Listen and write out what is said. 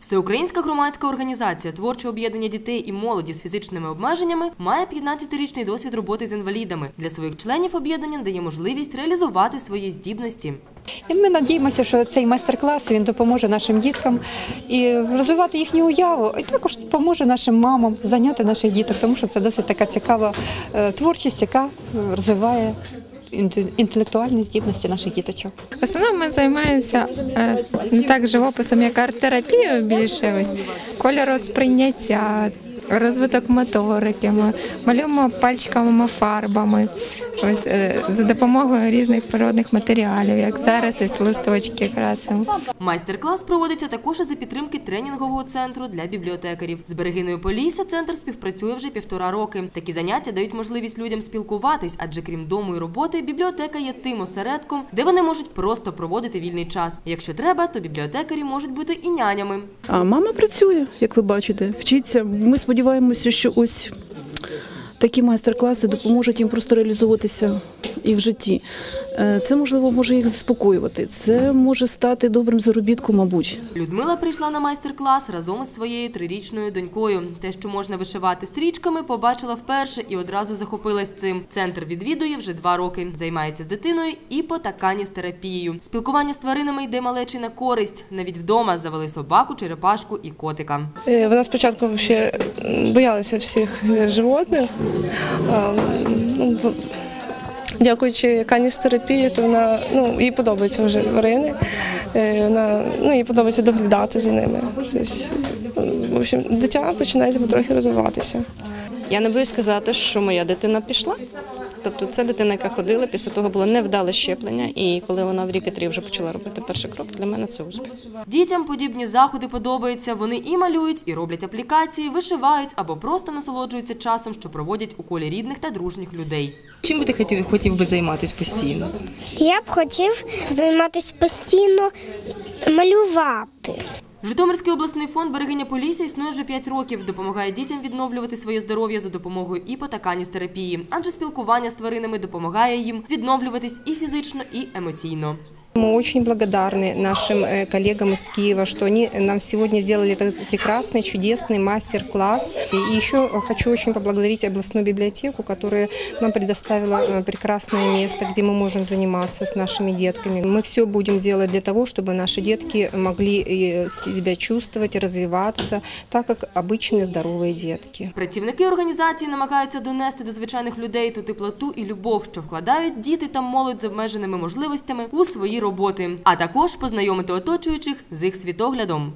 Всеукраїнська громадська організація Творче об'єднання дітей і молоді з фізичними обмеженнями має 15-річний досвід роботи з інвалідами. Для своїх членів об'єднання дає можливість реалізувати свої здібності. І ми надіємося, що цей майстер-клас він допоможе нашим діткам і розвивати їхню уяву, і також допоможе нашим мамам зайняти наших діток, тому що це досить така цікава е, творчість, яка е, розвиває інтелектуальні здібності наших діточок. В основному ми займаємося е, не так живописом, як арт-терапією більше ось кольоросприйняття, розвиток моторики. Ми малюємо пальчиками фарбами, ось е, за допомогою різних природних матеріалів, як зараз ось листочки красимо. Майстер-клас проводиться також і за підтримки тренінгового центру для бібліотекарів. З берегиною Полісся центр співпрацює вже півтора роки. Такі заняття дають можливість людям спілкуватись, адже крім дому і роботи, бібліотека є тим осередком, де вони можуть просто проводити вільний час. Якщо треба, то бібліотекарі можуть бути і нянями. А мама працює, як ви бачите, вчиться. Ми сподіваємося, що ось такі майстер-класи допоможуть їм просто реалізовуватися і в житті. Е, Це можливо може їх заспокоювати. Це може стати добрим заробітком, мабуть. Людмила прийшла на майстер-клас разом із своєю трирічною донькою. Те, що можна вишивати стрічками, побачила вперше і одразу захопилась цим. Центр відвідує вже два роки. Займається з дитиною і потаканістерапією. Спілкування з тваринами йде малечі на користь. Навіть вдома завели собаку, черепашку і котика. Е, Вона спочатку ще боялася всіх животних. Дякуючи каністерапії, то вона ну, їй подобаються вже тварини. Е, Вона, ну, їй подобається доглядати за ними. Тобто, в общем, дитя починає потрохи розвиватися. Я не боюсь сказати, що моя дитина пішла. Тобто це дитина, яка ходила, після того було невдале щеплення, і коли вона в рік і три вже почала робити перший крок, для мене це успіх. Дітям подібні заходи подобаються. Вони і малюють, і роблять аплікації, вишивають або просто насолоджуються часом, що проводять у колі рідних та дружніх людей. Чим би ти хотів, хотів би займатися постійно? Я б хотів займатися постійно малювати. Житомирський обласний фонд берегиня Полісся існує вже 5 років. Допомагає дітям відновлювати своє здоров'я за допомогою і іпотаканістерапії, адже спілкування з тваринами допомагає їм відновлюватись і фізично, і емоційно. Мы очень благодарны нашим э, коллегам из Киева, что они нам сегодня сделали этот прекрасный, чудесный мастер-класс. И еще хочу очень поблагодарить областную библиотеку, которая нам предоставила э, прекрасное место, где мы можем заниматься с нашими детками. Мы все будем делать для того, чтобы наши детки могли э, себя чувствовать, развиваться, так как обычные здоровые детки. Працівники організації намагаються донести до звичайних людей ту теплоту і любов, що вкладають діти та молодь з обмеженими можливостями у свої роботи, а також познайомити оточуючих з їх світоглядом.